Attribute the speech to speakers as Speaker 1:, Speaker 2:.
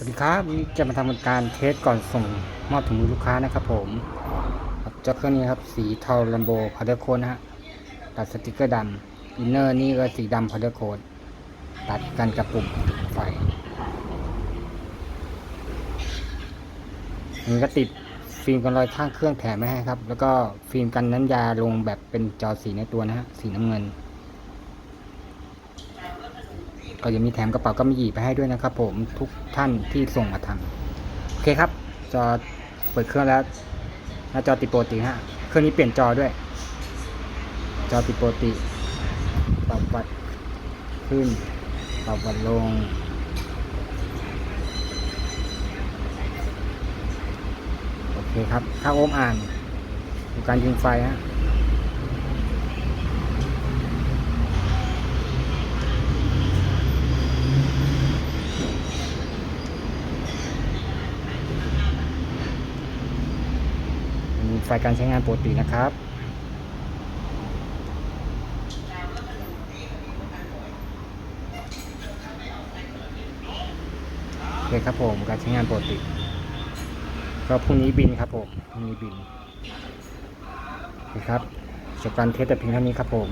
Speaker 1: สวัสดีครับวันนี้จะมาทำการเทสก่อนส่งมอบถึงมือลูกค้านะครับผมครับเจ้าเครื่องนี้ครับสีเทาลัมโบพาเดอร์โคนนะฮะตัดสติกเกอร์ดำอินเนอร์นี่ก็สีดำพาเดอร์โคนตัดกันกับปุ่มไฟอันก็ติดฟิล์มกันรอยข้างเครื่องแถมไม่ให้ครับ แล้วก็ฟิล์มกันน้ำยาลงแบบเป็นจอสีในตัวนะฮะสีน้ำเงิน ก็จะมีแถมกระเป๋ากำมะหยี่ไปให้ด้วยนะครับ ผมทุกท่านที่ส่งมาทำโอเคครับ จอเปิดเครื่องแล้วหน้าจอติดปกติฮะเครื่องนี้เปลี่ยนจอด้วย จอติดปกติปรับวัดขึ้นปรับวัดลงโอเคครับค่าโอมอ่านการยิงไฟฮะ มี ไฟการใช้งานปกตินะครับโอเคครับผมการใช้งานปกติ ก็พรุ่งนี้บินครับผมพรุ่งนี้บินโอเคครับจบการเทสแต่เพียงเท่านี้ครับผม